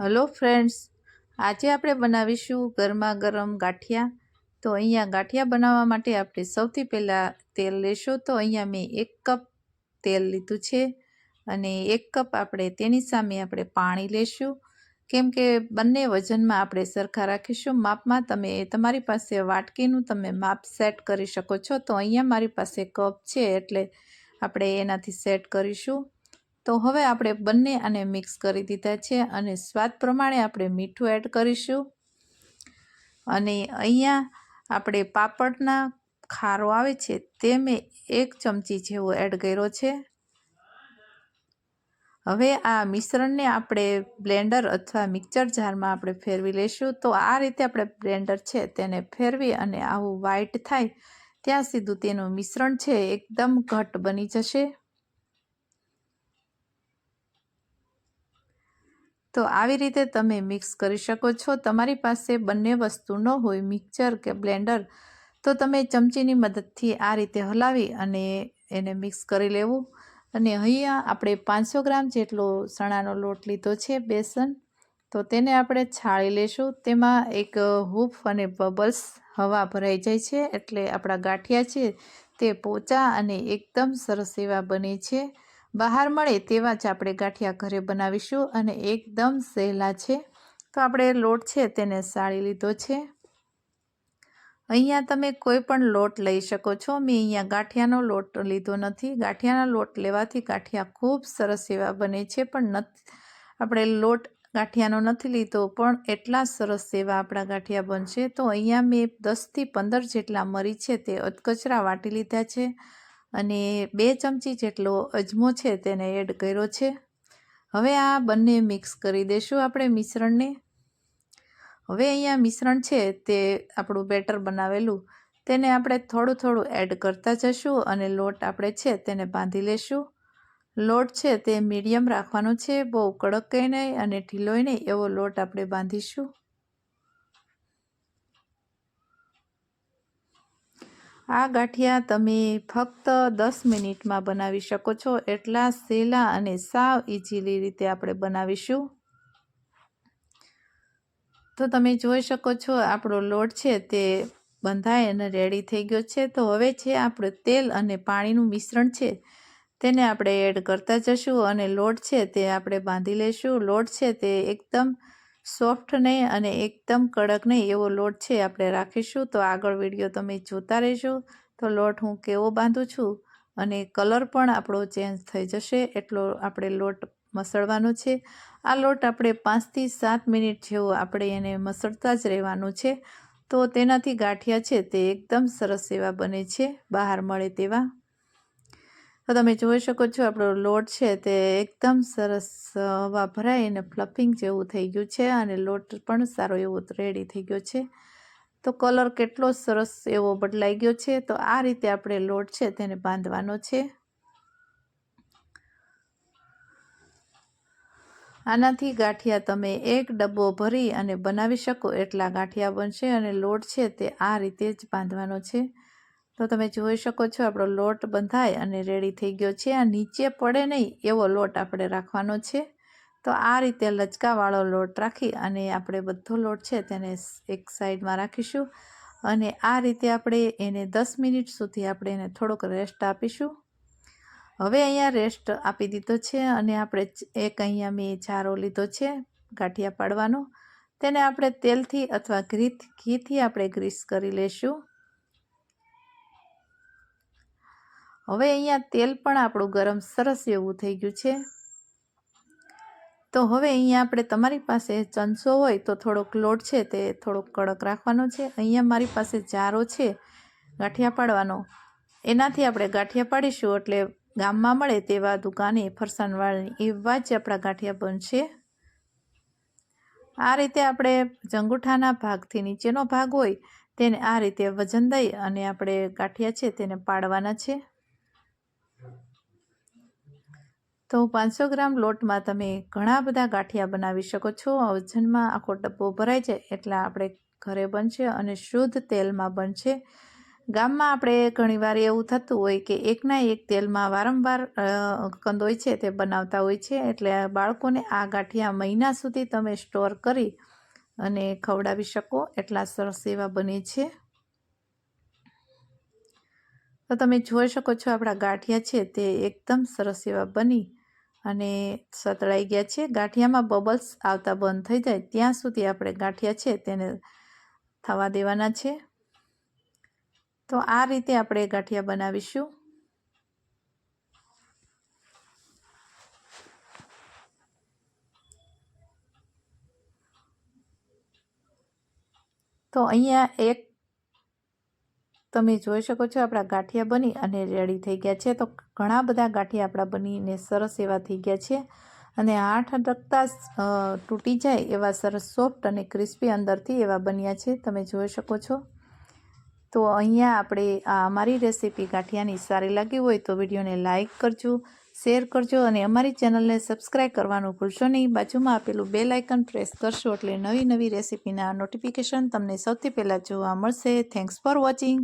Hello friends, આજે આપણે બનાવીશું ગરમા ગરમ ગાંઠિયા. તો અહીંયા ગાંઠિયા બનાવવા માટે આપણે સૌથી પહેલાં તેલ લેશું. તો અહીંયા મેં એક કપ તેલ લીધું છે અને એક કપ આપણે તેની સામે આપણે પાણી લેશું. કેમ કે બંને વજનમાં આપણે સરખા રાખીશું. માપમાં તમે તમારી પાસે વાટકીનું તમે માપ સેટ કરી શકો છો. તો અહીંયા મારી પાસે કપ છે એટલે આપણે એનાથી સેટ કરીશું. તો હવે આપણે બંને આને મિક્સ કરી દીધા છે અને સ્વાદ પ્રમાણે આપણે મીઠું એડ કરીશું. અને અહીંયા આપણે પાપડના ખારો આવે છે તે મેં એક ચમચી જેવો એડ કર્યો છે. હવે આ મિશ્રણને આપણે બ્લેન્ડર અથવા મિક્સર જારમાં આપણે ફેરવી લઈશું તો આ રીતે આપણે બ્લેન્ડર છે તેને ફેરવી અને આવું વ્હાઈટ થાય ત્યાં સીધું તેનું મિશ્રણ છે એકદમ ઘટ બની જશે. તો આવી રીતે તમે મિક્સ કરી શકો છો. તમારી પાસે બંને વસ્તુ ન હોય, મિક્સર કે બ્લેન્ડર, તો તમે ચમચીની મદદથી આ રીતે હલાવી અને એને મિક્સ કરી લેવું. અને અહીંયા આપણે પાંચસો ગ્રામ જેટલો ચણાનો લોટ લીધો છે, બેસન. તો તેને આપણે છાળી લેશું. તેમાં એક હૂફ અને બબલ્સ હવા ભરાઈ જાય છે, એટલે આપણા ગાંઠિયા છે તે પોચા અને એકદમ સરસ એવા બને છે. બહાર મળે તેવા જ આપણે ગાંઠિયા ઘરે બનાવીશું અને એકદમ સહેલા છે. તો આપણે લોટ છે તેને સાળી લીધો છે. અહીંયા તમે કોઈ પણ લોટ લઈ શકો છો. મેં અહીંયા ગાંઠિયાનો લોટ લીધો નથી. ગાંઠિયાનો લોટ લેવાથી ગાંઠિયા ખૂબ સરસ એવા બને છે, પણ નથી, આપણે લોટ ગાંઠિયાનો નથી લીધો, પણ એટલા સરસ એવા આપણા ગાંઠિયા બનશે. તો અહીંયા મેં દસથી પંદર જેટલા મરી છે તે અધકચરા વાટી લીધા છે. અને બે ચમચી જેટલો અજમો છે તેને એડ કર્યો છે. હવે આ બંને મિક્સ કરી દઈશું આપણે મિશ્રણને. હવે અહીંયા મિશ્રણ છે તે આપણું બેટર બનાવેલું. તેને આપણે થોડું થોડું એડ કરતા જશું અને લોટ આપણે છે તેને બાંધી લેશું. લોટ છે તે મીડિયમ રાખવાનો છે, બહુ કડક નહીં અને ઢીલોય નહીં એવો લોટ આપણે બાંધીશું. આ ગાંઠિયા તમે ફક્ત દસ મિનિટમાં બનાવી શકો છો. એટલા સહેલા અને સાવ ઇઝીલી રીતે આપણે બનાવીશું. તો તમે જોઈ શકો છો, આપણો લોટ છે તે બંધાય અને રેડી થઈ ગયો છે. તો હવે છે આપણું તેલ અને પાણીનું મિશ્રણ છે તેને આપણે એડ કરતા જશું અને લોટ છે તે આપણે બાંધી લઈશું લોટ છે તે એકદમ સોફ્ટ નહીં અને એકદમ કડક નહીં એવો લોટ છે આપણે રાખીશું. તો આગળ વીડિયો તમે જોતા રહેજો. તો લોટ હું કેવો બાંધું છું અને કલર પણ આપણો ચેન્જ થઈ જશે. એટલો આપણે લોટ મસળવાનો છે. આ લોટ આપણે પાંચથી સાત મિનિટ જેવો આપણે એને મસળતા જ રહેવાનું છે. તો તેનાથી ગાંઠિયા છે તે એકદમ સરસ એવા બને છે. બહાર મળે તેવા. તો તમે જોઈ શકો છો, આપણો લોટ છે તે એકદમ સરસ હવા ભરાઈને ફ્લફિંગ જેવું થઈ ગયું છે અને લોટ પણ સારો એવો રેડી થઈ ગયો છે. તો કલર કેટલો સરસ એવો બદલાઈ ગયો છે. તો આ રીતે આપણે લોટ છે તેને બાંધવાનો છે. આનાથી ગાંઠિયા તમે એક ડબ્બો ભરી અને બનાવી શકો, એટલા ગાંઠિયા બનશે અને લોટ છે તે આ રીતે જ બાંધવાનો છે. તો તમે જોઈ શકો છો, આપણો લોટ બંધાય અને રેડી થઈ ગયો છે. આ નીચે પડે નહીં, એવો લોટ આપણે રાખવાનો છે. તો આ રીતે લચકાવાળો લોટ રાખી અને આપણે બધો લોટ છે તેને એક સાઈડમાં રાખીશું. અને આ રીતે આપણે એને દસ મિનિટ સુધી આપણે એને થોડોક રેસ્ટ આપીશું. હવે અહીંયા રેસ્ટ આપી દીધો છે અને આપણે એક અહીંયા મેં ચારો લીધો છે ગાંઠિયા પાડવાનો. તેને આપણે તેલથી અથવા ઘી, ઘીથી આપણે ગ્રીસ કરી લઈશું હવે અહીંયા તેલ પણ આપણું ગરમ સરસ એવું થઈ ગયું છે. તો હવે અહીંયા આપણે તમારી પાસે ચંચો હોય તો થોડોક લોટ છે તે થોડોક કડક રાખવાનો છે. અહીંયા મારી પાસે જારો છે, ગાંઠિયા પાડવાનો. એનાથી આપણે ગાંઠિયા પાડીશું એટલે ગામમાં મળે તેવા દુકાને ફરસાણવાળાની એવા જ આપણા ગાંઠિયા બનશે. આ રીતે આપણે જંગુઠાના ભાગથી નીચેનો ભાગ હોય તેને આ રીતે વજન દઈ અને આપણે ગાંઠિયા છે તેને પાડવાના છે. તો પાંચસો ગ્રામ લોટમાં તમે ઘણા બધા ગાંઠિયા બનાવી શકો છો. વજનમાં આખો ડબ્બો ભરાઈ જાય એટલા આપણે ઘરે બનશે અને શુદ્ધ તેલમાં બનશે. ગામમાં આપણે ઘણીવાર એવું થતું હોય કે એકના એક તેલમાં વારંવાર કંદોય છે તે બનાવતા હોય છે એટલે બાળકોને આ ગાંઠિયા મહિના સુધી તમે સ્ટોર કરી અને ખવડાવી શકો. એટલા સરસ એવા બને છે. તો તમે જોઈ શકો છો આપણા ગાંઠિયા છે તે એકદમ સરસ એવા બની અને સતળાઈ ગયા છે. ગાંઠિયામાં બબલ્સ આવતા બંધ થઈ જાય ત્યાં સુધી આપણે ગાંઠિયા છે તેને થવા દેવાના છે. તો આ રીતે આપણે ગાંઠિયા બનાવીશું. તો અહીંયા એક તમે જોઈ શકો છો આપણા ગાંઠિયા બની અને રેડી થઈ ગયા છે. તો ઘણા બધા ગાંઠિયા આપણા બનીને સરસ એવા થઈ ગયા છે. અને આઠ અડકતા તૂટી જાય એવા સરસ સોફ્ટ અને ક્રિસ્પી અંદરથી એવા બન્યા છે. તમે જોઈ શકો છો. તો અહીંયા આપણે આ અમારી રેસીપી ગાંઠિયાની સારી લાગી હોય તો વિડીયોને લાઇક કરજો, શેર કરજો અને અમારી ચેનલને સબસ્ક્રાઈબ કરવાનું ભૂલશો નહીં. બાજુમાં આપેલું બે લાઇકન પ્રેસ કરશો એટલે નવી નવી રેસીપીના નોટિફિકેશન તમને સૌથી પહેલાં જોવા મળશે. Thanks for watching.